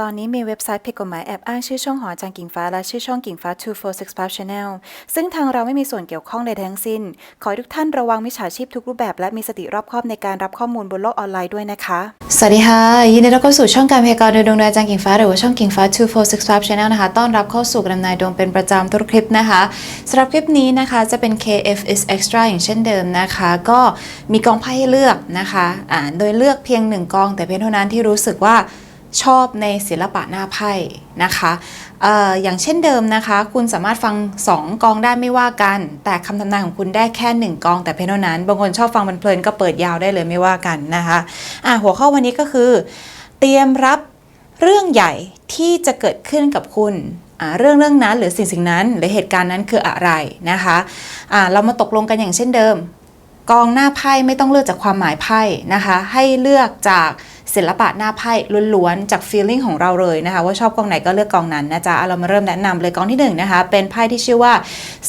ตอนนี้มีเว็บไซต์ผิดกฎหมายแอบอ้างชื่อช่องหอจารย์กิ่งฟ้าและชื่อช่องกิ่งฟ้า 2465 Channel ซึ่งทางเราไม่มีส่วนเกี่ยวข้องใดทั้งสิ้น ขอทุกท่านระวังมิจฉาชีพทุกรูปแบบและมีสติรอบคอบในการรับข้อมูลบนโลกออนไลน์ด้วยนะคะ สวัสดีค่ะ ยินดีต้อนรับเข้าสู่ช่องการพยากรณ์โดยดวงดาวจารย์กิ่งฟ้าหรือว่าช่องกิ่งฟ้า 2465 Channel นะคะ ต้อนรับเข้าสู่การนำนายดวงเป็นประจำทุกคลิปนะคะสำหรับคลิปนี้นะคะจะเป็น KF is extra อย่างเช่นเดิมนะคะ ก็มีกองไพ่ให้เลือกนะคะอ่าโดยเลือกเพียงหนึ่งกอง แต่เพียงเท่านั้นที่รู้สึกว่า ชอบในศิลปะหน้าไพ่นะคะอออย่างเช่นเดิมนะคะ คุณสามารถฟัง 2 กองได้ไม่ว่ากัน แต่คำทำนายของคุณได้แค่ 1 กองแต่เพียงเท่านั้น บางคนชอบฟังมันเพลินก็เปิดยาวได้เลยไม่ว่ากันนะคะะหัวข้อวันนี้ก็คือ เตรียมรับเรื่องใหญ่ที่จะเกิดขึ้นกับคุณเรื่องเรื่องนั้นหรือสิ่งสิ่งนั้นหรือเหตุการณ์นั้นคืออะไรนะคะอ่าเรามาตกลงกันอย่างเช่นเดิม กองหน้าไพ่ไม่ต้องเลือกจากความหมายไพ่นะคะ ให้เลือกจาก ศิลปะหน้าไพ่ล้วนๆ จาก feeling ของเราเลยนะคะ ว่าชอบกองไหนก็เลือกกองนั้นนะจ๊ะเรามาเริ่มแนะนำเลยกองที่หนึ่งนะคะ เป็นไพ่ที่ชื่อว่า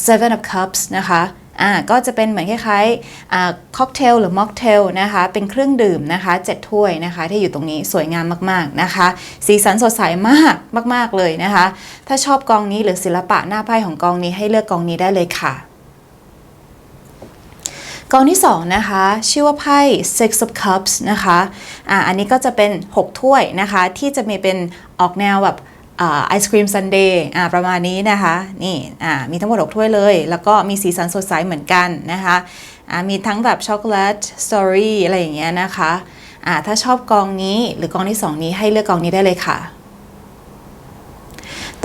seven of cups นะคะอ่าก็จะเป็นเหมือนคล้ายๆอ่าค็อกเทลหรือม็อกเทลนะคะ เป็นเครื่องดื่มนะคะเจ็ดถ้วยนะคะ ที่อยู่ตรงนี้สวยงามมากๆนะคะ สีสันสดใสมากมาก ๆเลยนะคะ ถ้าชอบกองนี้หรือศิลปะหน้าไพ่ของกองนี้ให้เลือกกองนี้ได้เลยค่ะ กองที่2นะคะชื่อว่าไพ่ Six of Cups นะคะอ่าอันนี้ก็จะเป็น 6 ถ้วยนะคะ ที่จะมีเป็นออกแนวแบบไอศครีมซันเดย์ประมาณนี้นะคะนี่มีทั้งหมด6ถ้วยเลย แล้วก็มีสีสันสดใสเหมือนกันนะคะมีทั้งแบบช็อกโกแลตสตรอรี่อะไรอย่างเงี้ยนะคะอ่าถ้าชอบกองนี้หรือกองที่ 2 นี้ให้เลือกกองนี้ได้เลยค่ะ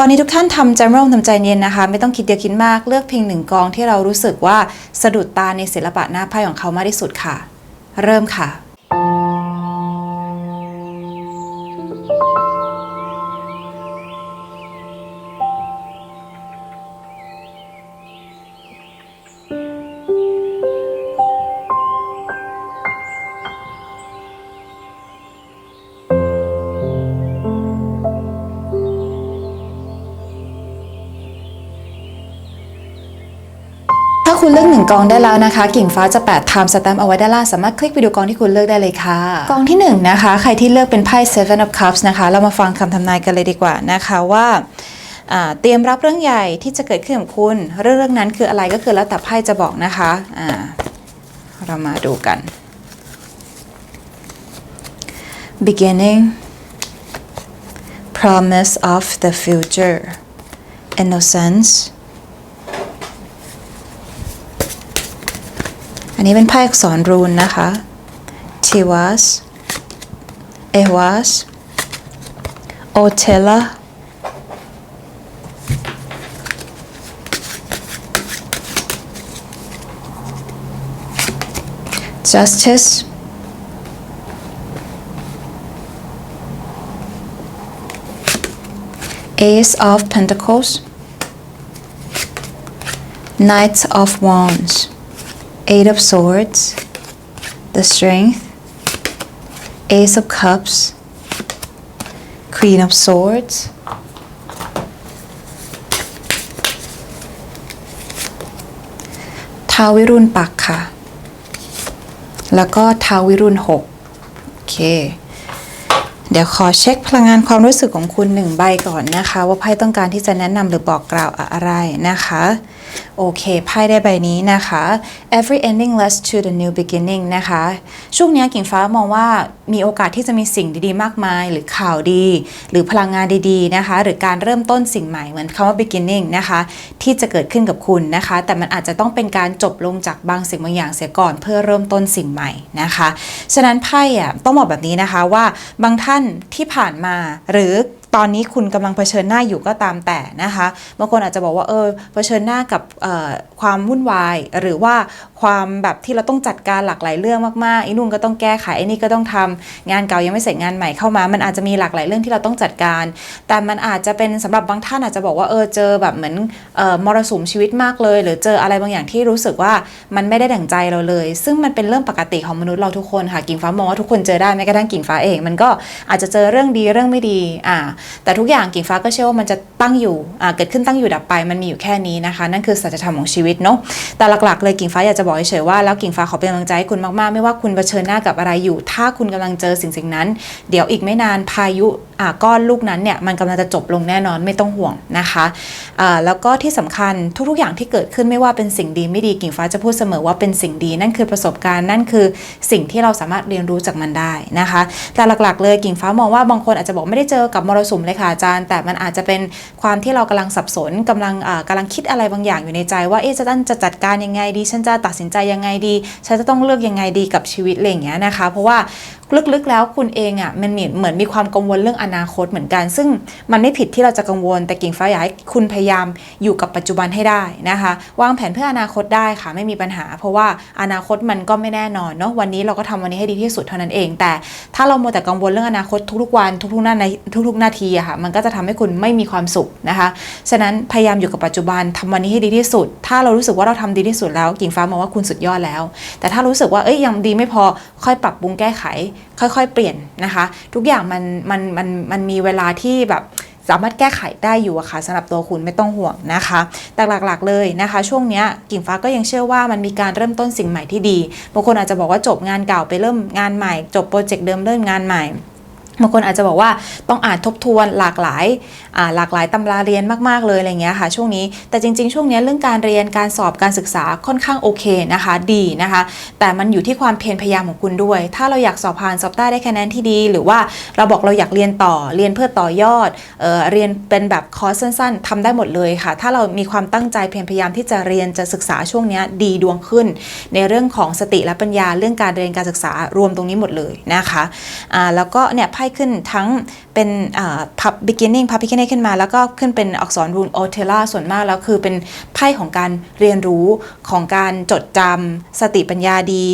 อนนี้ทุกท่านทำใจร่มทำใจเย็นนะคะ ไม่ต้องคิดเยอะคิดมากเลือกเพียงหนึ่งกองที่เรารู้สึกว่าสะดุดตาในศิลปะหน้าไพ่ของเขามากที่สุดค่ะ เริ่มค่ะ งกองได้แล้วนะคะ กิ่งฟ้าจะแปะ time stamp เอาไว้ด้านล่างสามารถคลิกไปดูกองที่คุณเลือกได้เลยค่ะ กองที่หนึ่งนะคะใครที่เลือกเป็นไพ่ seven of cups นะคะ เรามาฟังคำทำนายกันเลยดีกว่านะคะว่าเตรียมรับเรื่องใหญ่ที่จะเกิดขึ้นกับคุณ เรื่องเรื่องนั้นคืออะไรก็คือแล้วแต่ไพ่จะบอกนะคะอ่าเรามาดูกัน beginning promise of the future innocence อันนี้เป็นไพ่อักษรรูนนะคะ Tiwas Ewas Otella Justice Ace of Pentacles Knight of Wands Eight of Swords, the Strength, Ace of Cups, Queen of Swords, ทาววิรุณปักค่ะ แล้วก็ทาววิรุณหกโอเค เดี๋ยวขอเช็คพลังงานความรู้สึกของคุณหนึ่งใบก่อนนะคะ ว่าไพ่ต้องการที่จะแนะนำหรือบอกกล่าวอะไรนะคะ โอเคไพ่ได้ใบนี้นะคะ every ending leads to the new beginning นะคะ ช่วงนี้กิ่งฟ้ามองว่ามีโอกาสที่จะมีสิ่งดีๆ มากมาย หรือข่าวดี หรือพลังงานดีๆ นะคะ หรือการเริ่มต้นสิ่งใหม่เหมือนคำว่า beginning นะคะ ที่จะเกิดขึ้นกับคุณนะคะ แต่มันอาจจะต้องเป็นการจบลงจากบางสิ่งบางอย่างเสียก่อนเพื่อเริ่มต้นสิ่งใหม่นะคะ ฉะนั้นไพ่อะต้องบอกแบบนี้นะคะว่าบางท่านที่ผ่านมาหรือ ตอนนี้คุณกำลังเผชิญหน้าอยู่ก็ตามแต่นะคะบางคนอาจจะบอกว่าเออเผชิญหน้ากับความวุ่นวาย หรือว่า ความแบบที่เราต้องจัดการหลากหลายเรื่องมากๆไอ้นู่นก็ต้องแก้ไขไอ้นี่ก็ต้องทำงานเก่ายังไม่เสร็จงานใหม่เข้ามา มันอาจจะมีหลากหลายเรื่องที่เราต้องจัดการ แต่มันอาจจะเป็นสำหรับบางท่านอาจจะบอกว่าเออเจอแบบเหมือนออมรสุมชีวิตมากเลย หรือเจออะไรบางอย่างที่รู้สึกว่ามันไม่ได้ดั่งใจเราเลย ซึ่งมันเป็นเรื่องปกติของมนุษย์เราทุกคนค่ะกิ่งฟ้ามองว่าทุกคนเจอได้แม้กระทั่งกิ่งฟ้าเอง มันก็อาจจะเจอเรื่องดีเรื่องไม่ดีอ่าแต่ทุกอย่างกิ่งฟ้าก็เชื่อว่ามันจะตั้งอยู่อ่าเกิดขึ้นตั้งอยู่ดับไปมันมีอยู่แค่นี้นะคะ นั่นคือสัจธรรมของชีวิตเนาะแต่หลักๆเลยกิ่งฟ้าอยากจะบอกบอกเฉยๆว่าแล้วกิ่งฟ้าขอเป็นกำลังใจให้คุณมากๆ ไม่ว่าคุณเผชิญหน้ากับอะไรอยู่ ถ้าคุณกำลังเจอสิ่งสิ่งนั้น เดี๋ยวอีกไม่นานพายุก้อนลูกนั้นเนี่ยมันกำลังจะจบลงแน่นอนไม่ต้องห่วงนะคะแล้วก็ที่สำคัญทุกๆอย่างที่เกิดขึ้นไม่ว่าเป็นสิ่งดีไม่ดีกิ่งฟ้าจะพูดเสมอว่าเป็นสิ่งดีนั่นคือประสบการณ์นั่นคือสิ่งที่เราสามารถเรียนรู้จากมันได้นะคะ แต่หลักๆ เลยกิ่งฟ้ามองว่าบางคนอาจจะบอกไม่ได้เจอกับมรสุมเลยค่ะอาจารย์ แต่มันอาจจะเป็นความที่เรากำลังสับสนกำลังอ่าลังคิดอะไรบางอย่างอยู่ในใจว่าเอ๊ะจะต้งจะจัดการยังไงดีฉันจะตัดสินใจยังไงดี ฉันจะต้องเลือกยังไงดีกับชีวิตอะไรอย่างเงี้ยนะคะ เพราะว่า ลึกๆแล้วคุณเองอะมันเหมือนมีความกังวลเรื่องอนาคตเหมือนกัน ซึ่งมันไม่ผิดที่เราจะกังวลแต่กิ่งฟ้าอยากให้คุณพยายามอยู่กับปัจจุบันให้ได้นะคะ วางแผนเพื่ออนาคตได้ค่ะไม่มีปัญหา เพราะว่าอนาคตมันก็ไม่แน่นอนเนาะวันนี้เราก็ทำวันนี้ให้ดีที่สุดเท่านั้นเอง แต่ถ้าเราโมวแต่กังวลเรื่องอนาคตทุกๆวันทุกๆหน้าในทุกๆนาทีอะค่ะมันก็จะทำให้คุณไม่มีความสุขนะคะฉะนั้นพยายามอยู่กับปัจจุบันทำวันนี้ให้ดีที่สุด ถ้าเรารู้สึกว่าเราทำดีที่สุดแล้วกิ่งฟ้ามองว่าคุณสุดยอดแล้ว แต่ถ้ารู้สึกว่าเอ้ยยังดีไม่พอค่อยปรับปรุงแก้ไขค่อยๆ เปลี่ยนนะคะ ทุกอย่างมันมันมันมันมีเวลาที่แบบสามารถแก้ไขได้อยู่อะค่ะสำหรับตัวคุณไม่ต้องห่วงนะคะ แต่หลักๆเลยนะคะ ช่วงนี้กิ่งฟ้าก็ยังเชื่อว่ามันมีการเริ่มต้นสิ่งใหม่ที่ดีบางคนอาจจะบอกว่าจบงานเก่าไปเริ่มงานใหม่ จบโปรเจกต์เดิมเริ่มงานใหม่ บางคนอาจจะบอกว่าต้องอ่านทบทวนหลากหลายาหลากหลายตำราเรียนมากๆเลยอะไรเงี้ยค่ะช่วงนี้แต่จริง ๆ ช่วงนี้เรื่องการเรียนการสอบการศึกษาค่อนข้างโอเคนะคะดีนะคะ แต่มันอยู่ที่ความเพียรพยายามของคุณด้วย ถ้าเราอยากสอบผ่านสอบได้ได้คะแนนที่ดี หรือว่าเราบอกเราอยากเรียนต่อเรียนเพื่อต่อยอดเออเรียนเป็นแบบคอร์สสั้น ๆทำได้หมดเลยค่ะ ถ้าเรามีความตั้งใจเพียรพยายามที่จะเรียนจะศึกษาช่วงนี้ดีดวงขึ้น ในเรื่องของสติและปัญญาเรื่องการเรียนการศึกษารวมตรงนี้หมดเลยนะคะอ่าแล้วก็เนี่ยไพ่ขึ้นทั้งเป็นพับ beginning พับ beginning ขึ้นมา แล้วก็ขึ้นเป็นอักษรรูนโอเทล่าส่วนมากแล้วคือเป็นไพ่ของการเรียนรู้ของการจดจำสติปัญญาดี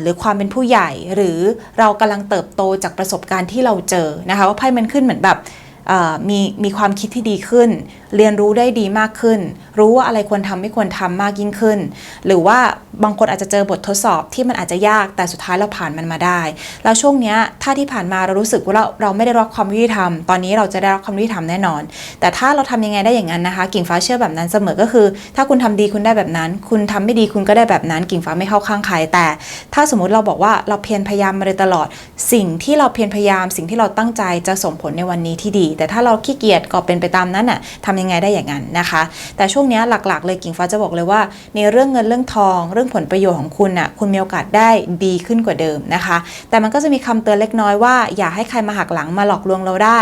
หรือความเป็นผู้ใหญ่ หรือเรากำลังเติบโตจากประสบการณ์ที่เราเจอนะคะว่าไพ่มันขึ้นเหมือนแบบมีมีความคิดที่ดีขึ้น เรียนรู้ได้ดีมากขึ้น รู้ว่าอะไรควรทำไม่ควรทำมากยิ่งขึ้น หรือว่าบางคนอาจจะเจอบททดสอบที่มันอาจจะยากแต่สุดท้ายเราผ่านมันมาได้ แล้วช่วงเนี้ยถ้าที่ผ่านมาเรารู้สึกว่าเราเราไม่ได้รับความยุติธรรมตอนนี้เราจะได้รับความยุติธรรมแน่นอน แต่ถ้าเราทำยังไงได้อย่างนั้นนะคะ กิ่งฟ้าเชื่อแบบนั้นเสมอก็คือ ถ้าคุณทำดีคุณได้แบบนั้น คุณทำไม่ดีคุณก็ได้แบบนั้น กิ่งฟ้าไม่เข้าข้างใครแต่ ถ้าสมมุติเราบอกว่าเราเพียรพยายามมาโดยตลอด สิ่งที่เราเพียรพยายาม สิ่งที่เราตั้งใจจะส่งผลในวันนี้ที่ดี แต่ถ้าเราขี้เกียจก็เป็นไปตามนั้นน่ะทำยังไงได้อย่างนั้นนะคะ แต่ช่วงนี้หลักๆ เลยกิ่งฟ้าจะบอกเลยว่า ในเรื่องเงินเรื่องทอง เรื่องผลประโยชน์ของคุณน่ะคุณมีโอกาสได้ดีขึ้นกว่าเดิมนะคะ แต่มันก็จะมีคำเตือนเล็กน้อยว่าอย่าให้ใครมาหักหลังมาหลอกลวงเราได้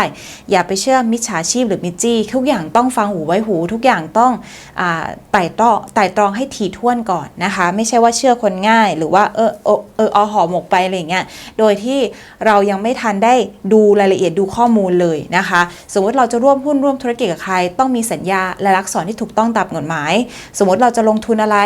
อย่าไปเชื่อมิจฉาชีพหรือมิจจี้ทุกอย่างต้องฟังหูไว้หู ทุกอย่างต้องอไต่ตรองไต่ตรองให้ถี่ถ้วนก่อนนะคะ ไม่ใช่ว่าเชื่อคนง่าย หรือว่าเออเออเอออห่อหมกไปอะไรเงี้ยโดยที่เรายังไม่ทันได้ดูรายละเอียดดูข้อมูลเลยนะคะ สมมติเราจะร่วมหุ้นร่วมธุรกิจกับใครต้องมีสัญญาและลักษณที่ถูกต้องตามกฎหมาย สมมติเราจะลงทุนอะไร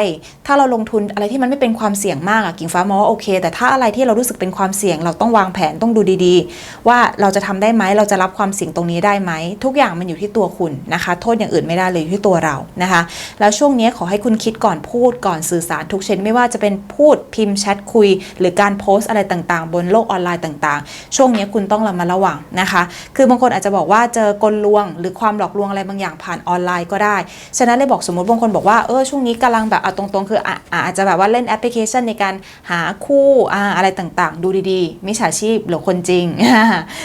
ถ้าเราลงทุนอะไรที่มันไม่เป็นความเสี่ยงมากอะกิ่งฟ้ามองว่าโอเค แต่ถ้าอะไรที่เรารู้สึกเป็นความเสี่ยง เราต้องวางแผนต้องดูดีๆ ว่าเราจะทำได้ไหมเราจะรับความเสี่ยงตรงนี้ได้ไหมทุกอย่างมันอยู่ที่ตัวคุณนะคะ โทษอย่างอื่นไม่ได้เลยอยู่ที่ตัวเรานะคะ แล้วช่วงนี้ขอให้คุณคิดก่อนพูดก่อนสื่อสารทุกเช่นไม่ว่าจะเป็นพูดพิมพ์แชทคุย หรือการโพสต์อะไรต่างๆ บนโลกออนไลน์ต่างๆ ช่วงนี้คุณต้องระมัดระวังนะคะ คือบางคนอาจจะบอกว่าเจอกลลวง หรือความหลอกลวงอะไรบางอย่างผ่านออนไลน์ก็ได้ ฉะนั้นเลยบอกสมมติบางคนบอกว่าเออช่วงนี้กำลังแบบเอาตรงๆ คืออะอะอาจจะแบบว่าเล่นแอปพลิเคชันในการหาคู่อ่าอะไรต่างๆ ดูดีๆ มิจฉาชีพหรือคนจริง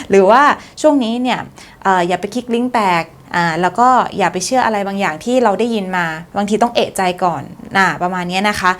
หรือว่าช่วงนี้เนี่ยออย่าไปคลิกลิงก์แปลก อ่าแล้วก็อย่าไปเชื่ออะไรบางอย่างที่เราได้ยินมา บางทีต้องเอะใจก่อนอ่าประมาณนี้นะคะ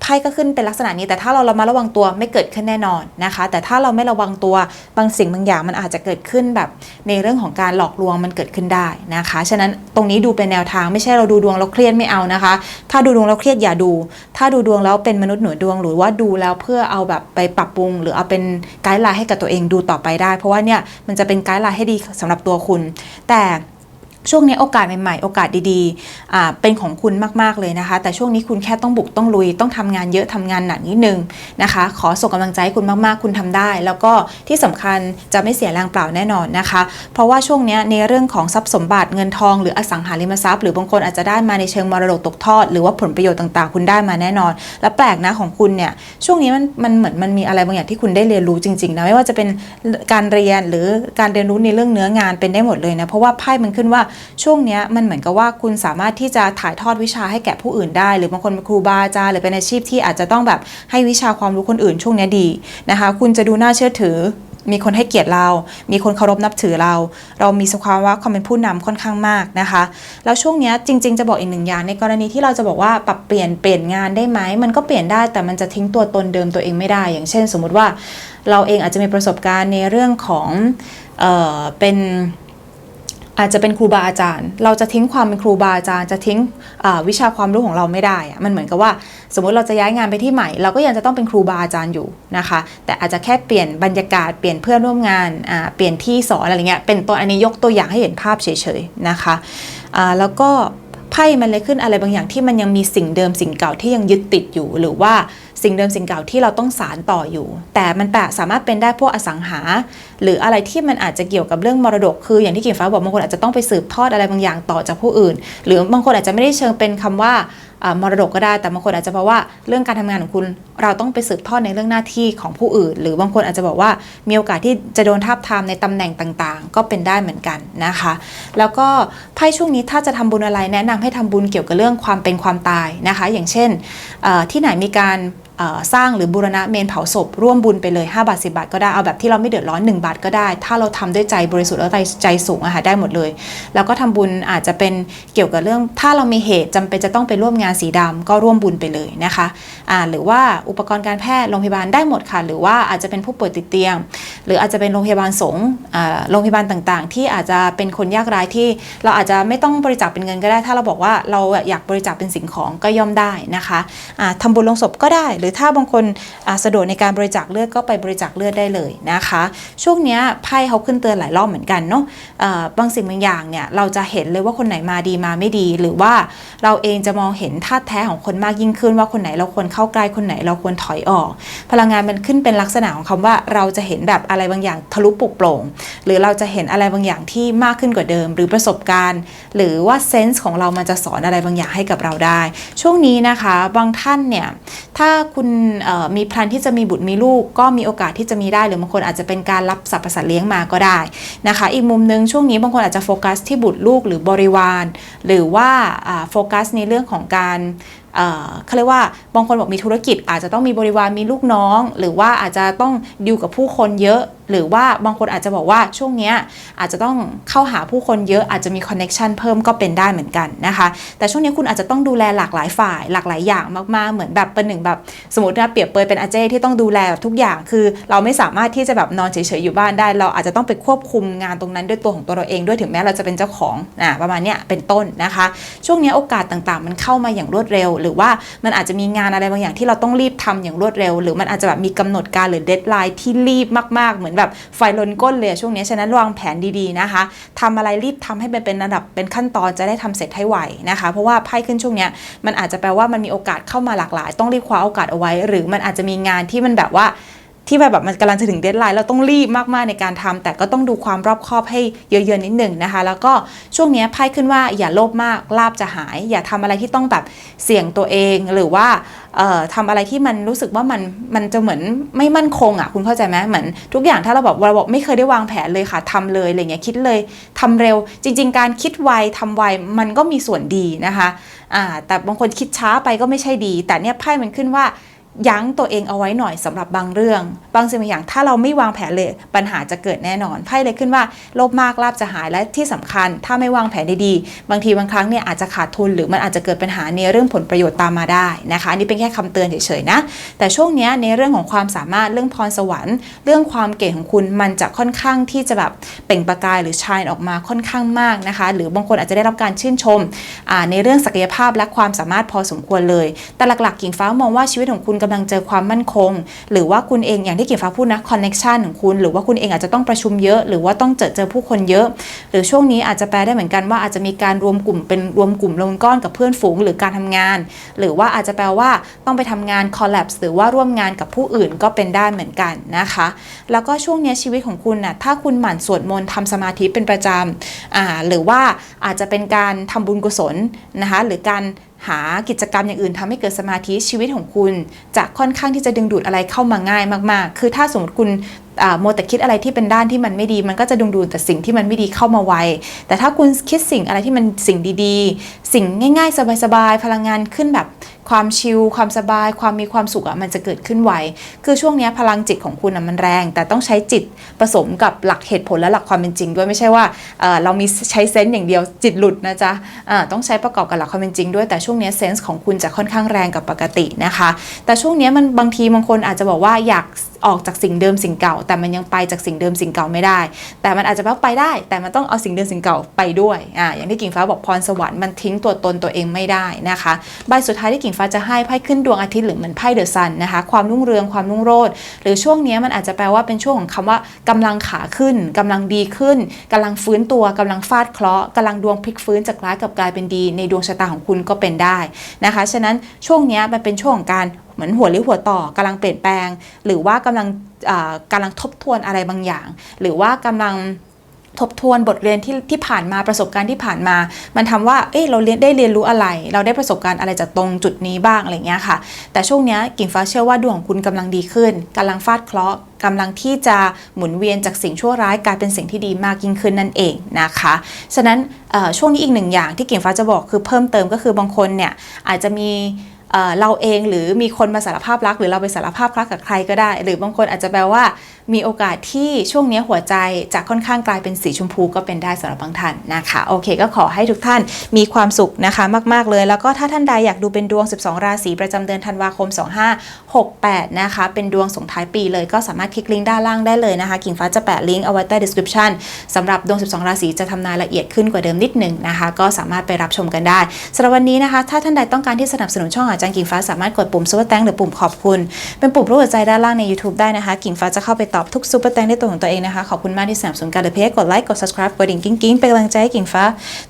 ไพ่ก็ขึ้นเป็นลักษณะนี้ แต่ถ้าเราเระมัดระวังตัวไม่เกิดขึ้นแน่นอนนะคะ แต่ถ้าเราไม่ระวังตัวบางสิ่งบางอย่างมันอาจจะเกิดขึ้นแบบในเรื่องของการหลอกลวงมันเกิดขึ้นได้นะคะฉะนั้นตรงนี้ดูเป็นแนวทางไม่ใช่เราดูดวงแล้วเครียดไม่เอานะคะ ถ้าดูดวงแล้วเครียดอย่าดู ถ้าดูดวงแล้วเป็นมนุษย์หนือดวง หรือว่าดูแล้วเพื่อเอาแบบไปปรับปรุง หรือเอาเป็นไกด์ไลน์ให้กับตัวเองดูต่อไปได้ เพราะว่าเนี่ยมันจะเป็นไกด์ไลน์ให้ดีสำหรับตัวคุณ แต่ ช่วงนี้โอกาสใหม่ๆ โอกาสดีๆ เป็นของคุณมากๆเลยนะคะ แต่ช่วงนี้คุณแค่ต้องบุกต้องลุย ต้องทำงานเยอะทำงานหนักนิดนึงนะคะ ขอส่งกำลังใจให้คุณมากๆ คุณทำได้ แล้วก็ที่สำคัญจะไม่เสียแรงเปล่าแน่นอนนะคะ เพราะว่าช่วงนี้ในเรื่องของทรัพย์สมบัติเงินทองหรืออสังหาริมทรัพย์หรือบางคนอาจจะได้มาในเชิงมรดกตกทอด หรือว่าผลประโยชน์ต่างๆ คุณได้มาแน่นอน และแปลกนะของคุณเนี่ยช่วงนี้มันมันเหมือนมันมีอะไรบางอย่างที่คุณได้เรียนรู้จริงๆนะไม่ว่าจะเป็นการเรียนหรือการเรียนรู้ในเรื่องเนื้องานเป็นได้หมดเลยนะเพราะว่าไพ่มันขึ้นว่าช่วงเนี้ยมันเหมือนกับว่าคุณสามารถที่จะถ่ายทอดวิชาให้แก่ผู้อื่นได้ หรือบางคนเป็นครูบาอาจารย์หรือเป็นอาชีพที่อาจจะต้องแบบให้วิชาความรู้คนอื่นช่วงนี้ดีนะคะ คุณจะดูน่าเชื่อถือมีคนให้เกียรติเรา มีคนเคารพนับถือเรา เรามีสภาวะความเป็นผู้นำค่อนข้างมากนะคะ แล้วช่วงนี้จริง ๆ จะบอกอีกหนึ่งอย่างในกรณีที่เราจะบอกว่าปรับเปลี่ยนเปลี่ยนงานได้ไหม มันก็เปลี่ยนได้แต่มันจะทิ้งตัวตนเดิมตัวเองไม่ได้ อย่างเช่น สมมุติว่าเราเองอาจจะมีประสบการณ์ในเรื่องของเออเป็น อาจจะเป็นครูบาอาจารย์ เราจะทิ้งความเป็นครูบาอาจารย์ จะทิ้งวิชาความรู้ของเราไม่ได้อะมันเหมือนกับว่า สมมติเราจะย้ายงานไปที่ใหม่ เราก็ยังจะต้องเป็นครูบาอาจารย์อยู่นะคะ แต่อาจจะแค่เปลี่ยนบรรยากาศ เปลี่ยนเพื่อนร่วมงาน เปลี่ยนที่สอนอะไรเงี้ย เป็นตัวอันนี้ยกตัวอย่างให้เห็นภาพเฉยๆนะคะ แล้วก็ ไพ่มันเลยขึ้นอะไรบางอย่างที่มันยังมีสิ่งเดิมสิ่งเก่าที่ยังยึดติดอยู่ หรือว่าสิ่งเดิมสิ่งเก่าที่เราต้องสารต่ออยู่ แต่มันแปะสามารถเป็นได้พวกอสังหา หรืออะไรที่มันอาจจะเกี่ยวกับเรื่องมรดก คืออย่างที่กิ่งฟ้าบอกบางคนอาจจะต้องไปสืบทอดอะไรบางอย่างต่อจากผู้อื่น หรือบางคนอาจจะไม่ได้เชิงเป็นคำว่าอ่า มรดกก็ได้แต่บางคนอาจจะเพราะว่าเรื่องการทำงานของคุณเราต้องไปสืบทอดในเรื่องหน้าที่ของผู้อื่น หรือบางคนอาจจะบอกว่ามีโอกาสที่จะโดนทับทามในตำแหน่งต่างๆ ก็เป็นได้เหมือนกันนะคะ แล้วก็ไพ่ช่วงนี้ถ้าจะทำบุญอะไรแนะนำให้ทำบุญเกี่ยวกับเรื่องความเป็นความตายนะคะ อย่างเช่นที่ไหนมีการ สร้างหรือบูรณะเมนเผาศพ ร่วมบุญไปเลย 5 บาท 10 บาทก็ได้เอาแบบที่เราไม่เดือดร้อน 1 บาทก็ได้ ถ้าเราทำด้วยใจบริสุทธิ์และใจใจสูงอะค่ะได้หมดเลย แล้วก็ทำบุญอาจจะเป็นเกี่ยวกับเรื่อง ถ้าเรามีเหตุจำเป็นจะต้องไปร่วมงานสีดำก็ร่วมบุญไปเลยนะคะอ่าหรือว่าอุปกรณ์การแพทย์โรงพยาบาลได้หมดค่ะ หรือว่าอาจจะเป็นผู้ป่วยติดเตียง หรืออาจจะเป็นโรงพยาบาลสงฆ์อ่าโรงพยาบาลต่างๆ ที่อาจจะเป็นคนยากไร้ที่ เราอาจจะไม่ต้องบริจาคเป็นเงินก็ได้ ถ้าเราบอกว่าเราอยากบริจาคเป็นสิ่งของก็ย่อมได้นะคะอ่าทำบุญลงศพก็ได้หรือถ้าบางคนอ่าสะดวกในการบริจาคเลือดก็ไปบริจาคเลือดได้เลยนะคะ ช่วงนี้ไพ่เขาขึ้นเตือนหลายรอบเหมือนกันเนาะอ่าบางสิ่งบางอย่างเนี่ยเราจะเห็นเลยว่าคนไหนมาดีมาไม่ดี หรือว่าเราเองจะมองเห็นท่าแท้ของคนมากยิ่งขึ้น ว่าคนไหนเราควรเข้าใกล้คนไหนเราควรถอยออก พลังงานมันขึ้นเป็นลักษณะของคำว่าเราจะเห็นแบบอะไรบางอย่างทะลุปลุกโปร่งหรือเราจะเห็นอะไรบางอย่างที่มากขึ้นกว่าเดิม หรือประสบการณ์ หรือว่าเซนส์ของเรามันจะสอนอะไรบางอย่างให้กับเราได้ ช่วงนี้นะคะ บางท่านเนี่ยถ้าคุณเอ่อมีแพลนที่จะมีบุตรมีลูก ก็มีโอกาสที่จะมีได้หรือบางคนอาจจะเป็นการรับสัตว์ประสาทเลี้ยงมาก็ได้นะคะ อีกมุมหนึงช่วงนี้บางคนอาจจะโฟกัสที่บุตรลูกหรือบริวาร หรือว่าโฟกัสในเรื่องของการเอ่อเขาเรียกว่าบางคนบอกมีธุรกิจอาจจะต้องมีบริวารมีลูกน้อง หรือว่าอาจจะต้องดิวกับผู้คนเยอะ หรือว่าบางคนอาจจะบอกว่าช่วงนี้อาจจะต้องเข้าหาผู้คนเยอะอาจจะมีคอนเน็ชันเพิ่มก็เป็นได้เหมือนกันนะคะแต่ช่วงนี้คุณอาจจะต้องดูแลหลากหลายฝ่าย หลากหลายอย่างมากๆเหมือนแบบเป็นหนึ่งแบบสมมตินะเปรียบเปยเป็นอาเจ้ที่ต้องดูแลแบบทุกอย่าง คือเราไม่สามารถที่จะแบบนอนเฉยๆอยู่บ้านได้ เราอาจจะต้องไปควบคุมงานตรงนั้นด้วยตัวของตัวเราเองด้วยถึงแม้เราจะเป็นเจ้าของอ่าประมาณเนี้ยเป็นต้นนะคะ ช่วงนี้โอกาสต่างๆ มันเข้ามาอย่างรวดเร็ว หรือว่ามันอาจจะมีงานอะไรบางอย่างที่เราต้องรีบทำอย่างรวดเร็ว หรือมันอาจจะแบบมีกำหนดการหรือเดทไลน์ที่รีบมากๆเหมือนแบบไฟลนก้นเลยช่วงนี้ฉะนั้นวางแผนดีๆนะคะทำอะไรรีบทำให้มันเป็นระดับเป็นขั้นตอนจะได้ทำเสร็จให้ไวนะคะ เพราะว่าไพ่ขึ้นช่วงนี้มันอาจจะแปลว่ามันมีโอกาสเข้ามาหลากหลาย ต้องรีบคว้าโอกาสเอาไว้ หรือมันอาจจะมีงานที่มันแบบว่า ที่แบบมันกำลังจะถึงเดทไลน์เราต้องรีบมากๆในการทำแต่ก็ต้องดูความรอบคอบให้เยอะๆนิดหนึ่งนะคะ แล้วก็ช่วงนี้ไพ่ขึ้นว่าอย่าโลภมากลาบจะหาย อย่าทำอะไรที่ต้องแบบเสี่ยงตัวเองหรือว่าเอ่อทำอะไรที่มันรู้สึกว่ามันมันจะเหมือนไม่มั่นคงอะคุณเข้าใจไหมเหมือนทุกอย่างถ้าเราบอกเราบอกไม่เคยได้วางแผนเลยค่ะทำเลยอะไรเงี้ยคิดเลยทำเร็ว จริง ๆ การคิดไวทำไวมันก็มีส่วนดีนะคะอ่าแต่บางคนคิดช้าไปก็ไม่ใช่ดี แต่เนี่ยไพ่มันขึ้นว่า ยั้งตัวเองเอาไว้หน่อยสำหรับบางเรื่อง บางสิ่งบางอย่างถ้าเราไม่วางแผนเลยปัญหาจะเกิดแน่นอนไพ่เลยขึ้นว่าโลภมากลาบจะหายและที่สำคัญ ถ้าไม่วางแผนดีๆบางทีบางครั้งเนี่ยอาจจะขาดทุนหรือมันอาจจะเกิดปัญหาในเรื่องผลประโยชน์ตามมาได้นะคะอันนี้เป็นแค่คำเตือนเฉยๆนะแต่ช่วงนี้ในเรื่องของความสามารถเรื่องพรสวรรค์ เรื่องความเก่งของคุณมันจะค่อนข้างที่จะแบบเปล่งประกายหรือชายออกมาค่อนข้างมากนะคะ หรือบางคนอาจจะได้รับการชื่นชมในเรื่องศักยภาพและความสามารถพอสมควรเลย แต่หลักๆกิ่งฟ้ามองว่าชีวิตของคุณกำลังเจอความมั่นคง หรือว่าคุณเองอย่างที่กิ่งฟ้าพูดนะคอนเน็ชันของคุณ หรือว่าคุณเองอาจจะต้องประชุมเยอะ หรือว่าต้องเจอเจอผู้คนเยอะ หรือช่วงนี้อาจจะแปลได้เหมือนกันว่าอาจจะมีการรวมกลุ่มเป็นรวมกลุ่มรวมก้อนกับเพื่อนฝูง หรือการทำงาน หรือว่าอาจจะแปลว่าต้องไปทำงานคอลแลบหรือว่าร่วมงานกับผู้อื่นก็เป็นได้เหมือนกันนะคะ แล้วก็ช่วงนี้ชีวิตของคุณน่ะถ้าคุณหมั่นสวดมนต์ทำสมาธิเป็นประจำหรือว่าอาจจะเป็นการทำบุญกุศลนะคะหรือการ หากิจกรรมอย่างอื่นทำให้เกิดสมาธิชีวิตของคุณ จะค่อนข้างที่จะดึงดูดอะไรเข้ามาง่ายมากๆ คือถ้าสมมติคุณโมแต่คิดอะไรที่เป็นด้านที่มันไม่ดี มันก็จะดึงดูดแต่สิ่งที่มันไม่ดีเข้ามาไว แต่ถ้าคุณคิดสิ่งอะไรที่มันสิ่งดีๆ สิ่งง่ายๆ สบายๆ พลังงานขึ้นแบบความชิล ความสบาย ความมีความสุขอะมันจะเกิดขึ้นไว คือช่วงนี้พลังจิตของคุณอะมันแรง แต่ต้องใช้จิตผสมกับหลักเหตุผลและหลักความเป็นจริง ด้วยไม่ใช่ว่าเเรามีใช้เซนส์อย่างเดียวจิตหลุดนะจ๊ะอ่าต้องใช้ประกอบกับหลักความเป็นจริงด้วย แต่ช่วงนี้เซนส์ของคุณจะค่อนข้างแรงกับปกตินะคะ แต่ช่วงนี้มันบางทีบางคนอาจจะบอกว่าอยากออกจากสิ่งเดิมสิ่งเก่าแต่มันยังไปจากสิ่งเดิมสิ่งเก่าไม่ได้ แต่มันอาจจะว่าไปได้ แต่มันต้องเอาสิ่งเดิมสิ่งเก่าไปด้วยอ่าอย่างที่กิ่งฟ้าบอกพรสวรรค์มันทิ้งตัวตนตัวเองไม่ได้นะคะใบสุดท้ายที่กิ่งฟ้าจะให้ไพ่ขึ้นดวงอาทิตย์หรือเหมือนไพ่เดอะซันนะคะความรุ่งเรืองความรุ่งโรจน์หรือช่วงนี้มันอาจจะแปลว่าเป็นช่วงของคำว่ากำลังขาขึ้นกำลังดีขึ้นกำลังฟื้นตัวกำลังฟาดเคราะห์กำลังดวงพลิกฟื้นจากร้ายกลับกลายเป็นดี ในดวงชะตาของคุณก็เป็นได้นะคะฉะนั้นช่วงนี้มันเป็นช่วงของการ เหมือนหัวเลี้ยวหัวต่อกำลังเปลี่ยนแปลง หรือว่ากำลังอ่ากำลังทบทวนอะไรบางอย่าง หรือว่ากำลังทบทวนบทเรียนที่ที่ผ่านมาประสบการณ์ที่ผ่านมา มันทำว่า เอ้เราเรียนได้เรียนรู้อะไร เราได้ประสบการณ์อะไรจากตรงจุดนี้บ้างอะไรเงี้ยค่ะ แต่ช่วงเนี้ยกิ่งฟ้าเชื่อว่าดวงของคุณกำลังดีขึ้นกำลังฟาดเคราะห์กำลังที่จะหมุนเวียนจากสิ่งชั่วร้ายกลายเป็นสิ่งที่ดีมากยิ่งขึ้นนั่นเองนะคะ ฉะนั้นช่วงนี้อีกหนึ่งอย่างที่กิ่งฟ้าจะบอกคือเพิ่มเติมก็คือบางคนเนี่ยอาจจะมี เราเองหรือมีคนมาสารภาพรัก หรือเราไปสารภาพรักกับใครก็ได้ หรือบางคนอาจจะแปลว่ามีโอกาสที่ช่วงนี้หัวใจจะค่อนข้างกลายเป็นสีชมพูก็เป็นได้สำหรับบางท่านนะคะโอเค ก็ขอให้ทุกท่านมีความสุขนะคะมาก ๆ เลย แล้วก็ถ้าท่านใดอยากดูเป็นดวง 12 ราศีประจำเดือนธันวาคม 2568 นะคะ เป็นดวงส่งท้ายปีเลยก็สามารถคลิกลิงก์ด้านล่างได้เลยนะคะ กิ่งฟ้าจะแปะลิงก์เอาไว้ใต้ description สำหรับดวง 12 ราศีจะทำนายละเอียดขึ้นกว่าเดิมนิดหนึ่งนะคะ ก็สามารถไปรับชมกันได้สำหรับวันนี้นะคะ ถ้าท่านใดต้องการที่สนับสนุนช่องอาจารย์กิ่งฟ้าสามารถกดปุ่มซุปเปอร์แตงหรือปุ่มขอบคุณ เป็นปุ่มรูปหัวใจด้านล่างใน YouTube ได้นะคะ กิ่งฟ้าจะเข้าไปตอบทุกซุปเปอร์แตงด้ตัวของตัวเองนะคะ ขอบคุณมากที่สนับสนุนการเดเพกดไลค์กด subscribe กดดิ่งกิ้งกิ้งเป็นกำลังใจให้กิ่งฟ้า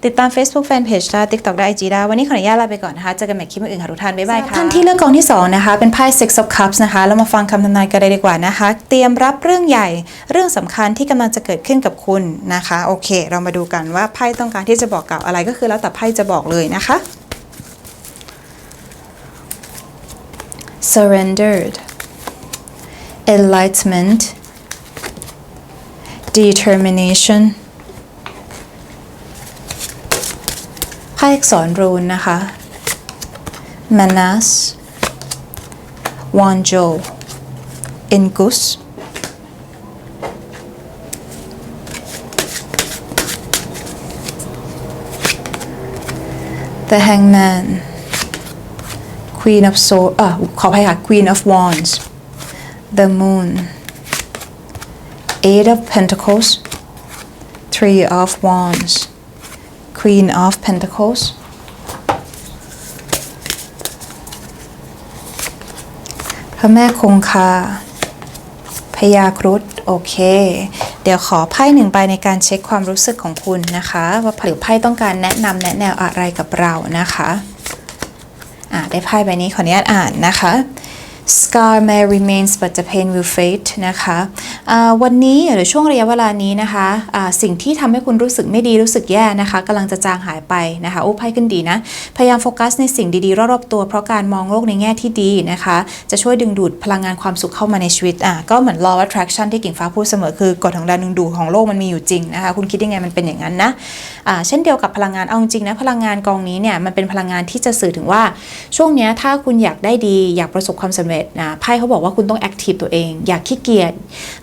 ติดตาม Facebook Fanpage ได้ TikTok ได้ IG ได้วันนี้ขออนุญาตลาไปก่อนนะคะเจอกันใหม่คลิปอื่นค่ะทุกท่านบ๊ายบายค่ะท่านที่เลือกกองที่สองนะคะเป็นไพ่ Six of Cups นะคะแล้วมาฟังคำทำนายกันเลยดีกว่านะคะ เตรียมรับเรื่องใหญ่เรื่องสำคัญที่กำลังจะเกิดขึ้นกับคุณนะคะโอเค เรามาดูกันว่าไพ่ต้องการที่จะบอกกล่าวอะไรก็คือแล้วแต่ไพ่จะบอกเลยนะคะ surrendered enlightenment determination ไพ่อักษรรูนนะคะ manas wanjo ingus the hangman queen of soul อ่ะขออภัยค่ะ queen of wands the moon eight of pentacles three of wands queen of pentacles พระแม่คงคาพญาครุฑโอเค เดี๋ยวขอไพ่หนึ่งใบในการเช็คความรู้สึกของคุณนะคะ ว่าหรือไพ่ต้องการแนะนำแนะแนวอะไรกับเรานะคะ อ่าได้ไพ่ใบนี้ขออนุญาตอ่านนะคะ Scar may remains but the pain will fade นะคะวันนี้หรือช่วงระยะเวลานี้นะคะสิ่งที่ทำให้คุณรู้สึกไม่ดีรู้สึกแย่นะคะกำลังจะจางหายไปนะคะโอ้ไพ่ขึ้นดีนะ พยายามโฟกัสในสิ่งดีๆ รอบๆตัว เพราะการมองโลกในแง่ที่ดีนะคะ จะช่วยดึงดูดพลังงานความสุขเข้ามาในชีวิตอะก็เหมือน law of attraction ที่กิ่งฟ้าพูดเสมอคือกฎของแรงดึงดูดของโลกมันมีอยู่จริงนะคะคุณคิดยังไงมันเป็นอย่างนั้นนะอ่าเช่นเดียวกับพลังงานเอาจริงนะพลังงานกองนี้เนี่ยมันเป็นพลังงานที่จะสื่อถึงว่าช่วงนี้ถ้าคุณอยากได้ดีอยากประสบความสำเร็จนะไพ่เขาบอกว่าคุณต้อง active ตัวเอง อย่าขี้เกียจ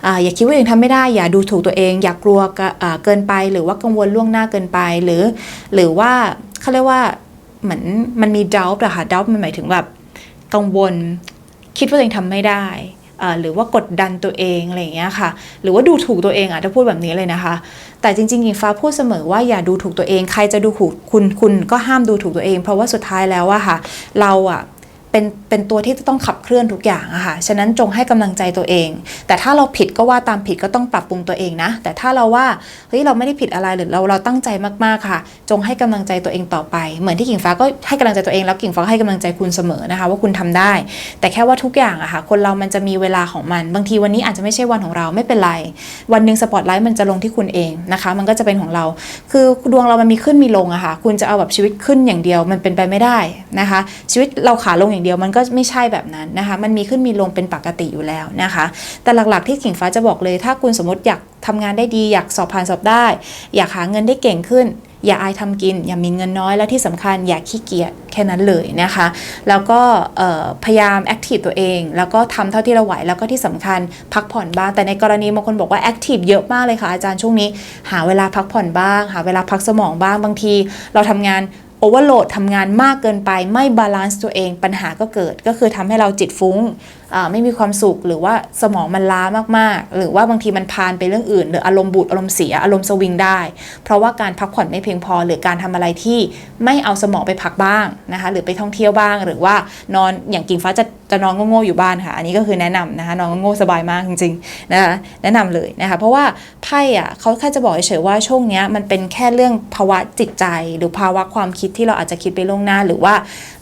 อ่าอย่าคิดว่าเองทำไม่ได้ อย่าดูถูกตัวเอง อย่ากลัวเกินไป หรือว่ากังวลล่วงหน้าเกินไปหรือ หรือว่าเขาเรียกว่าเหมือนมันมี doubt อะค่ะ doubt มันหมายถึงแบบกังวล คิดว่าตัวเองทำไม่ได้หรือว่ากดดันตัวเองอะไรอย่างเงี้ยค่ะ หรือว่าดูถูกตัวเองอะถ้าพูดแบบนี้เลยนะคะ แต่จริงๆหญิงฟ้าพูดเสมอว่าอย่าดูถูกตัวเอง ใครจะดูถูกคุณคุณก็ห้ามดูถูกตัวเอง เพราะว่าสุดท้ายแล้วอะค่ะ เราอะ เป็นเป็นตัวที่จะต้องขับเคลื่อนทุกอย่างอะค่ะ ฉะนั้นจงให้กำลังใจตัวเอง แต่ถ้าเราผิดก็ว่าตามผิดก็ต้องปรับปรุงตัวเองนะ แต่ถ้าเราว่าเฮ้ยเราไม่ได้ผิดอะไรหรือเราเราตั้งใจมากๆค่ะ จงให้กำลังใจตัวเองต่อไป เหมือนที่กิ่งฟ้าก็ให้กำลังใจตัวเองแล้วกิ่งฟ้าก็ให้กำลังใจคุณเสมอนะคะ ว่าคุณทำได้ แต่แค่ว่าทุกอย่างอะค่ะ คนเรามันจะมีเวลาของมัน บางทีวันนี้อาจจะไม่ใช่วันของเราไม่เป็นไร วันหนึ่งสปอตไลท์มันจะลงที่คุณเองนะคะ มันก็จะเป็นของเรา คือดวงเรามันมีขึ้นมีลงอะค่ะ คุณจะเอาแบบชีวิตขึ้นอย่างเดียวมันเป็นไปไม่ได้นะคะ ชีวิตเราขาลงอย่างเดียวดียวมันก็ไม่ใช่แบบนั้นนะคะ มันมีขึ้นมีลงเป็นปกติอยู่แล้วนะคะ แต่หลักๆที่กิ่งฟ้าจะบอกเลย ถ้าคุณสมมติอยากทำงานได้ดี อยากสอบผ่านสอบได้ อยากหาเงินได้เก่งขึ้น อย่าอายทำกิน อย่ามีเงินน้อยและที่สำคัญอย่าขี้เกียจแค่นั้นเลยนะคะ แล้วก็พยายามแอคทีฟตัวเอง แล้วก็ทำเท่าที่เราไหวแล้วก็ที่สำคัญพักผ่อนบ้าง แต่ในกรณีบางคนบอกว่าแอคทีฟเยอะมากเลยค่ะอาจารย์ช่วงนี้ หาเวลาพักผ่อนบ้าง หาเวลาพักสมองบ้างบางที เราทำงาน โอเวอร์โหลดทำงานมากเกินไปไม่บาลานซ์ตัวเองปัญหาก็เกิดก็คือทำให้เราจิตฟุ้ง ไม่มีความสุขหรือว่าสมองมันล้ามากๆ หรือว่าบางทีมันพานไปเรื่องอื่น หรืออารมณ์บูดอารมณ์เสียอารมณ์สวิงได้ เพราะว่าการพักผ่อนไม่เพียงพอ หรือการทำอะไรที่ไม่เอาสมองไปพักบ้างนะคะหรือไปท่องเที่ยวบ้าง หรือว่านอนอย่างกิ่งฟ้าจะจะนอนโง่ๆอยู่บ้านค่ะ อันนี้ก็คือแนะนำนะคะนอนโง่สบายมากจริงๆนะคะแนะนำเลยนะคะเพราะว่าไพ่อะเขาแค่จะบอกเฉยๆว่าช่วงนี้มันเป็นแค่เรื่องภาวะจิตใจ หรือภาวะความคิดที่เราอาจจะคิดไปล่วงหน้า หรือว่า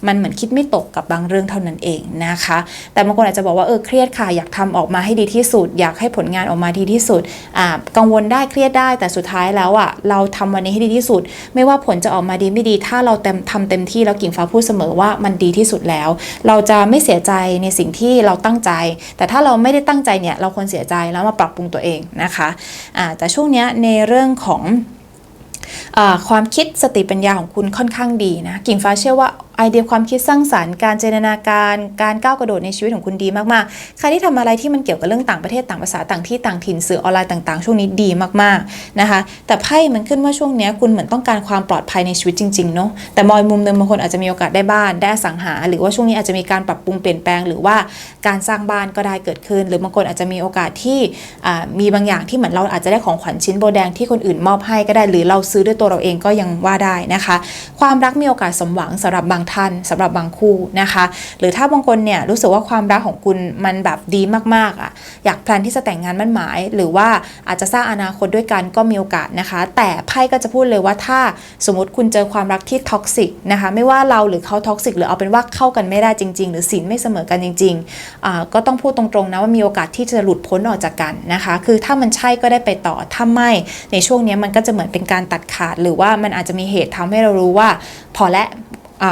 มันเหมือนคิดไม่ตกกับบางเรื่องเท่านั้นเองนะคะ แต่บางคนอาจจะบอกว่าเออเครียดค่ะอยากทำออกมาให้ดีที่สุด อยากให้ผลงานออกมาดีที่สุดอ่ากังวลได้เครียดได้แต่สุดท้ายแล้วอะเราทำวันนี้ให้ดีที่สุด ไม่ว่าผลจะออกมาดีไม่ดี ถ้าเราเต็มทำเต็มที่แล้วกิ่งฟ้าพูดเสมอว่ามันดีที่สุดแล้ว เราจะไม่เสียใจในสิ่งที่เราตั้งใจ แต่ถ้าเราไม่ได้ตั้งใจเนี่ยเราควรเสียใจแล้วมาปรับปรุงตัวเองนะคะอ่าแต่ช่วงเนี้ยในเรื่องของอ่าความคิดสติปัญญาของคุณค่อนข้างดีนะกิ่งฟ้าเชื่อว่า ไอเดียความคิดสร้างสารรค์ การจินตนาการ การก้าวกระโดดในชีวิตของคุณดีมากๆ ใครที่ทำอะไรที่มันเกี่ยวกับเรื่องต่างประเทศต่างภาษาต่างที่ต่างถิ่นสื่อออนไลน์ต่าง ๆ ช่วงนี้ดีมากๆนะคะ แต่ไพ่มันขึ้นว่าช่วงนี้คุณเหมือนต้องการความปลอดภัยในชีวิตจริงๆเนาะ แต่มอยมุมหนึงบางคนอาจจะมีโอกาสได้บ้านได้สังหา หรือว่าช่วงนี้อาจจะมีการปรับปรุงเปลี่ยนแปลงหรือว่าการสร้างบ้านก็ได้เกิดขึ้น หรือบางคนอาจจะมีโอกาสที่มีบางอย่างที่เหมือนเราอาจจะได้ของขวัญชิ้นโบแดงที่คนอื่นมอบให้ก็ได้ หรือเราซื้อด้วยตัวเราเองก็ยังว่าได้นะคะ ความรักมีโอกาสสมหวังสำหรับบางท่านสำหรับบางคู่นะคะ หรือถ้าบางคนเนี่ยรู้สึกว่าความรักของคุณมันแบบดีมากๆอะอยากแพลนที่จะแต่งงานมั่นหมาย หรือว่าอาจจะสร้างอนาคตด้วยกันก็มีโอกาสนะคะ แต่ไพ่ก็จะพูดเลยว่าถ้าสมมติคุณเจอความรักที่ท็อกซิกนะคะไม่ว่าเราหรือเขาท็อกซิกหรือเอาเป็นว่าเข้ากันไม่ได้จริง ๆ หรือศีลไม่เสมอกันจริงๆก็ต้องพูดตรงๆนะว่ามีโอกาสที่จะหลุดพ้นออกจากกันนะคะ คือถ้ามันใช่ก็ได้ไปต่อถ้าไม่ในช่วงนี้มันก็จะเหมือนเป็นการตัดขาด หรือว่ามันอาจจะมีเหตุทำให้เรารู้ว่า พอและ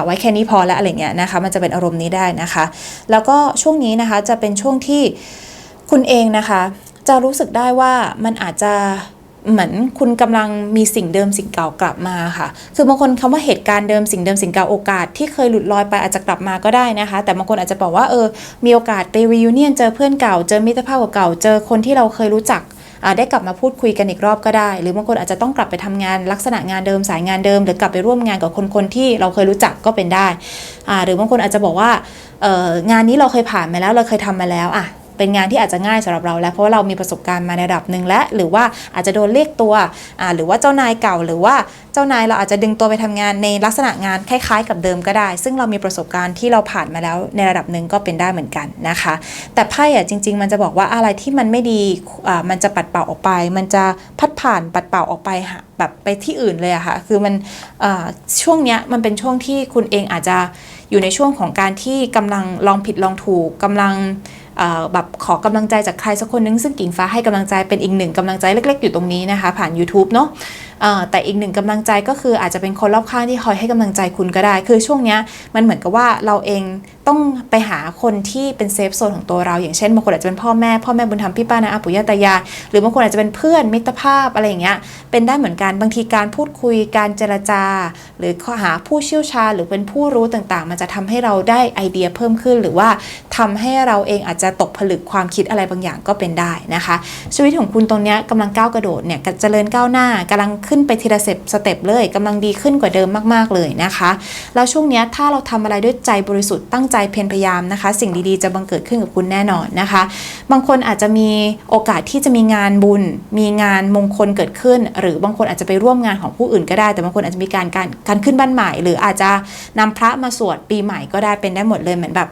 ไว้แค่นี้พอแล้วอะไรเงี้ยนะคะมันจะเป็นอารมณ์นี้ได้นะคะ แล้วก็ช่วงนี้นะคะจะเป็นช่วงที่คุณเองนะคะ จะรู้สึกได้ว่ามันอาจจะเหมือนคุณกำลังมีสิ่งเดิมสิ่งเก่ากลับมาค่ะ คือบางคนคำว่าเหตุการณ์เดิมสิ่งเดิมสิ่งเก่าโอกาสที่เคยหลุดลอยไปอาจจะกลับมาก็ได้นะคะ แต่บางคนอาจจะบอกว่าเออมีโอกาสไปรี u n เนียนเจอเพื่อนเก่า เจอมิตรภาพเก่าเจอคนที่เราเคยรู้จัก ได้กลับมาพูดคุยกันอีกรอบก็ได้ หรือบางคนอาจจะต้องกลับไปทำงานลักษณะงานเดิมสายงานเดิม หรือกลับไปร่วมงานกับคนคนที่เราเคยรู้จักก็เป็นได้ หรือบางคนอาจจะบอกว่างานนี้เราเคยผ่านมาแล้วเราเคยทำมาแล้วอะ เป็นงานที่อาจจะง่ายสำหรับเราแล้วเพราะว่าเรามีประสบการณ์มาในระดับหนึ่งและ หรือว่าอาจจะโดนเรียกตัวหรือว่าเจ้านายเก่า หรือว่าเจ้านายเราอาจจะดึงตัวไปทำงานในลักษณะงานคล้าย ๆ กับเดิมก็ได้ ซึ่งเรามีประสบการณ์ที่เราผ่านมาแล้วในระดับหนึ่งก็เป็นได้เหมือนกันนะคะ แต่ไพ่อะจริง ๆ มันจะบอกว่าอะไรที่มันไม่ดีมันจะปัดเป่าออกไป มันจะพัดผ่านปัดเป่าออกไปแบบไปที่อื่นเลยอะค่ะคือมันช่วงเนี้ยมันเป็นช่วงที่คุณเองอาจจะอยู่ในช่วงของการที่กำลังลองผิดลองถูกกำลัง แบบขอกำลังใจจากใครสักคนนึงซึ่งกิ่งฟ้าให้กำลังใจเป็นอีกหนึ่งกำลังใจเล็ก ๆ อยู่ตรงนี้นะคะ ผ่าน YouTube เนาะแต่อีกหนึ่งกำลังใจก็คืออาจจะเป็นคนรอบข้างที่คอยให้กำลังใจคุณก็ได้ คือช่วงเนี้ยมันเหมือนกับว่าเราเอง ต้องไปหาคนที่เป็นเซฟโซนของตัวเรา อย่างเช่นบางคนอาจจะเป็นพ่อแม่ พ่อแม่บุญธรรมพี่ป้านะอาปุย่าตายายหรือบางคนอาจจะเป็นเพื่อนมิตรภาพอะไรอย่างเงี้ยเป็นได้เหมือนกันบางทีการพูดคุยการเจรจา หรือข้อหาผู้เชี่ยวชาญ หรือเป็นผู้รู้ต่างๆ มันจะทำให้เราได้ไอเดียเพิ่มขึ้น หรือว่าทำให้เราเองอาจจะตกผลึกความคิดอะไรบางอย่างก็เป็นได้นะคะ ชีวิตของคุณตรงเนี้ยกำลังก้าวกระโดดเนี่ยเจริญก้าวหน้ากำลังขึ้นไปทีละสเต็ปสเต็ปเลยกำลังดีขึ้นกว่าเดิมมากๆเลยนะคะแล้วช่วงเนี้ยถ้าเราทำอะไรด้วยใจบริสุทธิ์ตั้งใจเพียรพยายามนะคะ สิ่งดีๆจะบังเกิดขึ้นกับคุณแน่นอนนะคะ บางคนอาจจะมีโอกาสที่จะมีงานบุญ มีงานมงคลเกิดขึ้น หรือบางคนอาจจะไปร่วมงานของผู้อื่นก็ได้ แต่บางคนอาจจะมีการการการขึ้นบ้านใหม่ หรืออาจจะนำพระมาสวดปีใหม่ก็ได้เป็นได้หมดเลยเหมือนแบบ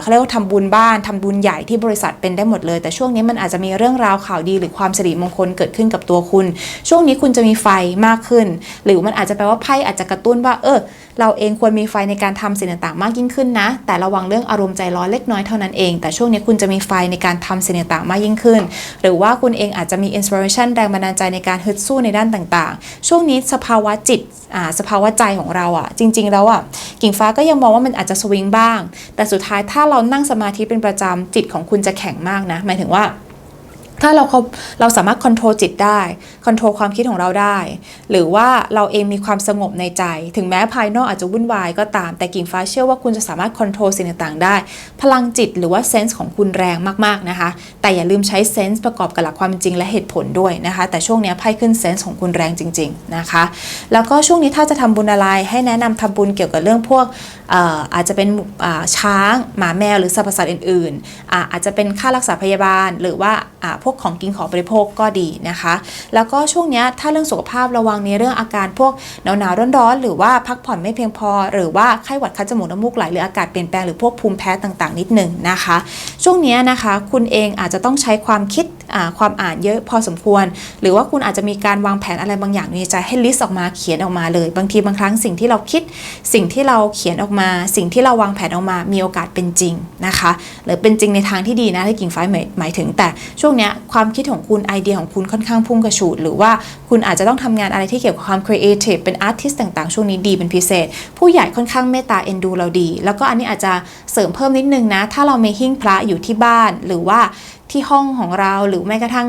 เขาเรียกว่าทำบุญบ้านทำบุญใหญ่ที่บริษัทเป็นได้หมดเลย แต่ช่วงนี้มันอาจจะมีเรื่องราวข่าวดีหรือความสิริมงคลเกิดขึ้นกับตัวคุณ ช่วงนี้คุณจะมีไฟมากขึ้น หรือมันอาจจะแปลว่าไพ่อาจจะกระตุ้นว่าเออ เราเองควรมีไฟในการทำสิ่งต่างๆ มากยิ่งขึ้นนะ แต่ระวังเรื่องอารมณ์ใจร้อนเล็กน้อยเท่านั้นเอง แต่ช่วงนี้คุณจะมีไฟในการทำสิ่งต่างๆ มากยิ่งขึ้น หรือว่าคุณเองอาจจะมีอินสปิเรชันแรงบันดาลใจในการฮึดสู้ในด้านต่างๆ ช่วงนี้สภาวะจิตอ่าสภาวะใจของเราอะจริง ๆ แล้วอะกิ่งฟ้าก็ยังมองว่ามันอาจจะสวิงบ้าง แต่สุดท้ายถ้าเรานั่งสมาธิเป็นประจำจิตของคุณจะแข็งมากนะ หมายถึงว่า ถ้าเราเราสามารถค o n t r o l จิตได้ค o n t r o l ความคิดของเราได้ หรือว่าเราเองมีความสงบในใจ ถึงแม้ภายนอกอาจจะวุ่นวายก็ตาม แต่กิ่งฟ้าเชื่อว่าคุณจะสามารถค o n t r o l สิ่งต่างๆได้ พลังจิตหรือว่าเซนส์ของคุณแรงมากๆนะคะ แต่อย่าลืมใช้เซนส์ประกอบกับหลักความจริงและเหตุผลด้วยนะคะ แต่ช่วงนี้ไพ่ขึ้นเซนส์ของคุณแรงจริง ๆนะคะ แล้วก็ช่วงนี้ถ้าจะทำบุญอะไรให้แนะนำทำบุญเกี่ยวกับเรื่องพวก อาจจะเป็นช้างหมาแมวหรือสรรพสัตว์อื่นๆอาอาจจะเป็นค่ารักษาพยาบาล หรือว่าพวกของกินของบริโภคก็ดีนะคะ แล้วก็ช่วงนี้ถ้าเรื่องสุขภาพระวังในเรื่องอาการพวกหนาวๆร้อนๆ หรือว่าพักผ่อนไม่เพียงพอ หรือว่าไข้หวัดคัดจมูกน้ำมูกไหลหรืออากาศเปลี่ยนแปลงหรือพวกภูมิแพ้ต่างๆ นิดหนึ่งนะคะ ช่วงนี้นะคะคุณเองอาจจะต้องใช้ความคิดความอ่านเยอะพอสมควร หรือว่าคุณอาจจะมีการวางแผนอะไรบางอย่างในใจให้ลิสต์ออกมาเขียนออกมาเลย บางทีบางครั้งสิ่งที่เราคิดสิ่งที่เราเขียนออกมาสิ่งที่เราวางแผนออกมา มีโอกาสเป็นจริงนะคะ หรือเป็นจริงในทางที่ดีนะที่กิ่งฟ้าหมายหมายถึง แต่ช่วงนี้ความคิดของคุณไอเดียของคุณค่อนข้างพุ่งกระฉูด หรือว่าคุณอาจจะต้องทำงานอะไรที่เกี่ยวกับความครีเอทีฟเป็นอาร์ติสต์ต่างๆ ช่วงนี้ดีเป็นพิเศษ ผู้ใหญ่ค่อนข้างเมตตาเอ็นดูเราดี แล้วก็อันนี้อาจจะเสริมเพิ่มนิดนึงนะ ถ้าเรามีหิ้งพระอยู่ที่บ้านหรือว่าที่ห้องของเราหรือแม้กระทั่ง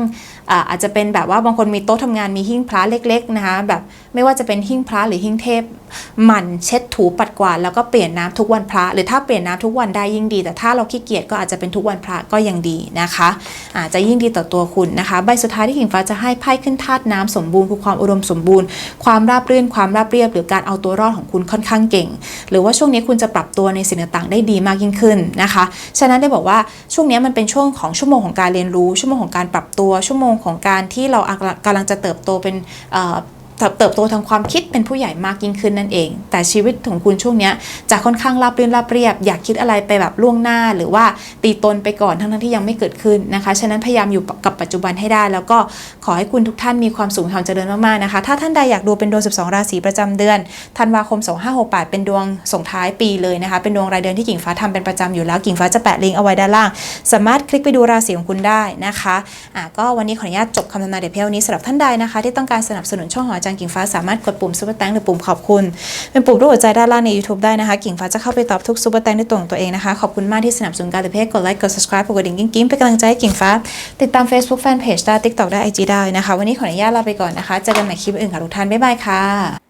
อาจจะเป็นแบบว่าบางคนมีโต๊ะทำงานมีหิ้งพระเล็กๆนะคะแบบไม่ว่าจะเป็นหิ้งพระหรือหิ้งเทพหมั่นเช็ดถูปัดกวาดแล้วก็เปลี่ยนน้ำทุกวันพระ หรือถ้าเปลี่ยนน้ำทุกวันได้ยิ่งดี แต่ถ้าเราขี้เกียจก็อาจจะเป็นทุกวันพระก็ยังดีนะคะอาจจะยิ่งดีต่อตัวคุณนะคะ ใบสุดท้ายที่กิ่งฟ้าจะให้ไพ่ขึ้นธาตุน้ำสมบูรณ์คือความอุดมสมบูรณ์ ความราบรื่นความราบเรียบ หรือการเอาตัวรอดของคุณค่อนข้างเก่ง หรือว่าช่วงนี้คุณจะปรับตัวในสิ่งต่างๆได้ดีมากยิ่งขึ้นนะคะ ฉะนั้นได้บอกว่าช่วงนี้มันเป็นช่วงของชั่วโมงของการเรียนรู้ชั่วโมงของการปรับตัวชั่วโมงของการที่เรากำลังจะเติบโตเป็น เติบโตทางความคิดเป็นผู้ใหญ่มากยิ่งขึ้นนั่นเอง แต่ชีวิตของคุณช่วงนี้จะค่อนข้างราบรื่นราบเรียบ อยากคิดอะไรไปแบบล่วงหน้า หรือว่าตีตนไปก่อนทั้งที่ยังไม่เกิดขึ้นนะคะ ฉะนั้นพยายามอยู่กับปัจจุบันให้ได้ แล้วก็ขอให้คุณทุกท่านมีความสุขความเจริญมากๆนะคะ ถ้าท่านใดอยากดูเป็นดวง 12 ราศีประจำเดือนธันวาคม 2568 เป็นดวงส่งท้ายปีเลยนะคะ เป็นดวงรายเดือนที่กิ่งฟ้าทำเป็นประจำอยู่แล้ว กิ่งฟ้าจะแปะลิงก์เอาไว้ด้านล่าง สามารถคลิกไปดูราศีของคุณได้นะคะอะก็วันนี้ขออนุญาตจบคำทำนายเดี๋ยวเพียงนี้สำหรับท่านใดนะคะ ที่ต้องการสนับสนุนช่องหอจารย์กิ่งฟ้าสามารถกดปุ่มซุปเปอร์แตงหรือปุ่มขอบคุณ เป็นปุ่มรูปหัวใจด้านล่างใน YouTube ได้นะคะ กิ่งฟ้าจะเข้าไปตอบทุกซุปเปอร์แตงด้วยตัวของตัวเองนะคะ ขอบคุณมากที่สนับสนุนการเดเพจกดไลค์กด subscribe กดกระดิ่งกิ๊งๆเป็นกำลังใจให้กิ่งฟ้า ติดตาม Facebook Fanpage ได้ TikTok ได้ IG ได้นะคะ วันนี้ขออนุญาตลาไปก่อนนะคะเจอกันใหม่คลิปอื่นค่ะทุกท่านบ๊ายบายค่ะ